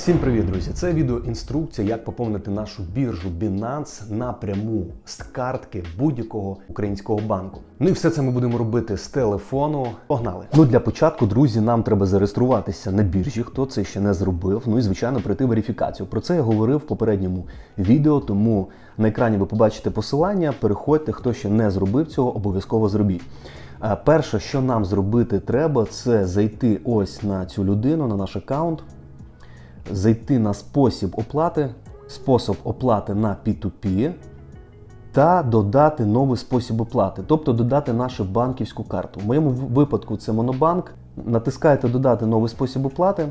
Всім привіт, друзі! Це відеоінструкція, як поповнити нашу біржу Binance напряму з картки будь-якого українського банку. Ну і все це ми будемо робити з телефону. Погнали! Ну для початку, друзі, нам треба зареєструватися на біржі, хто це ще не зробив. Ну і звичайно пройти верифікацію. Про це я говорив в попередньому відео, тому на екрані ви побачите посилання. Переходьте, хто ще не зробив цього, обов'язково зробіть. А Перше, що нам зробити треба, це зайти ось на цю людину, на наш аккаунт зайти на спосіб оплати, спосіб оплати на P2P та додати новий спосіб оплати, тобто додати нашу банківську карту. В моєму випадку це Монобанк. Натискаєте Додати новий спосіб оплати,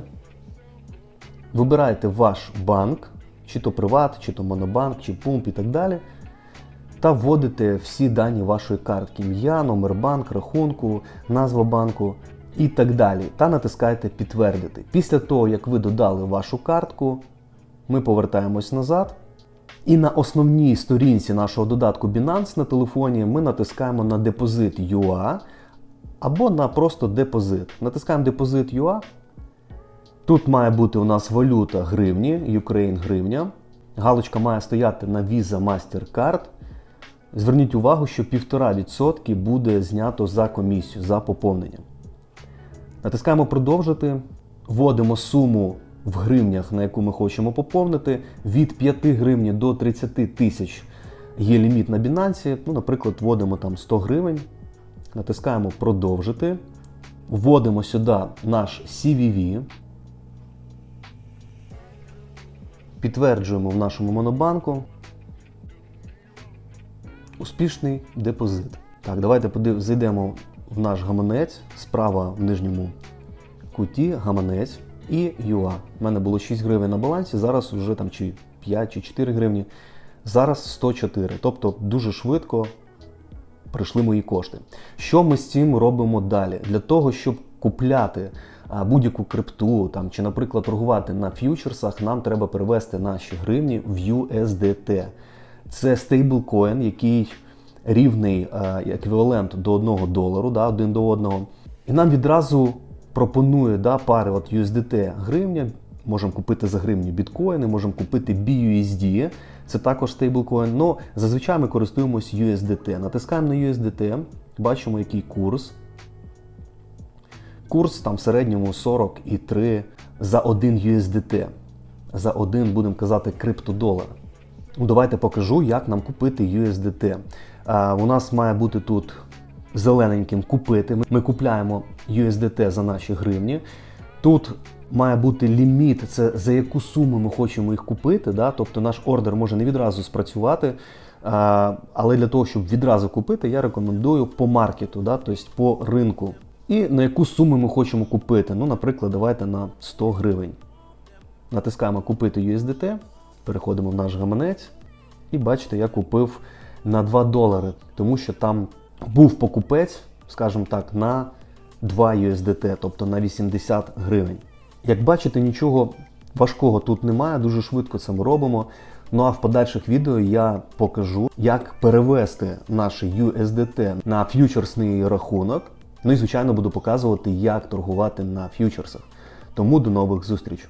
вибираєте ваш банк, чи то Приват, чи то Монобанк, чи Пумп і так далі. Та вводите всі дані вашої картки: ім'я, номер банк, рахунку, назва банку і так далі. Та натискаєте Підтвердити. Після того, як ви додали вашу картку, ми повертаємось назад. І на основній сторінці нашого додатку Binance на телефоні ми натискаємо на депозит UA або на просто депозит. Натискаємо депозит UA. Тут має бути у нас валюта гривні, Ukraine гривня. Галочка має стояти на Visa Mastercard. Зверніть увагу, що 1,5% буде знято за комісію, за поповнення. Натискаємо продовжити, вводимо суму в гривнях, на яку ми хочемо поповнити. Від 5 гривень до 30 тисяч є ліміт на Binance. Ну, Наприклад, вводимо там 100 гривень, натискаємо продовжити. Вводимо сюди наш CVV. Підтверджуємо в нашому монобанку. Успішний депозит. Так, давайте зайдемо в наш гаманець, справа в нижньому куті гаманець і UA. У мене було 6 гривень на балансі, зараз вже там чи 5 чи 4 гривні. Зараз 104. Тобто дуже швидко прийшли мої кошти. Що ми з цим робимо далі? Для того, щоб купляти будь-яку крипту там, чи, наприклад, торгувати на ф'ючерсах, нам треба перевести наші гривні в USDT. Це стейблкоін, який рівний еквівалент до 1 долару, да, один до одного. І нам відразу пропонує да, пари от USDT гривня. Можемо купити за гривні біткоїни, можемо купити BUSD, це також стейблкоін. Но зазвичай ми користуємося USDT. Натискаємо на USDT, бачимо, який курс. Курс там в середньому 40,3 за 1 USDT. За один, будемо казати, криптодолар. Ну, Давайте покажу, як нам купити USDT. А, у нас має бути тут зелененьким купити. Ми купляємо USDT за наші гривні. Тут має бути ліміт, це за яку суму ми хочемо їх купити. Да? Тобто наш ордер може не відразу спрацювати. Але для того, щоб відразу купити, я рекомендую по маркету, да? тобто по ринку. І на яку суму ми хочемо купити. Ну, Наприклад, давайте на 100 гривень. Натискаємо Купити USDT, переходимо в наш гаманець. І бачите, я купив на 2 долари, тому що там був покупець, скажімо так, на 2 USDT, тобто на 80 гривень. Як бачите, нічого важкого тут немає, дуже швидко це ми робимо. Ну а в подальших відео я покажу, як перевести наші USDT на ф'ючерсний рахунок. Ну і звичайно буду показувати, як торгувати на ф'ючерсах. Тому до нових зустріч!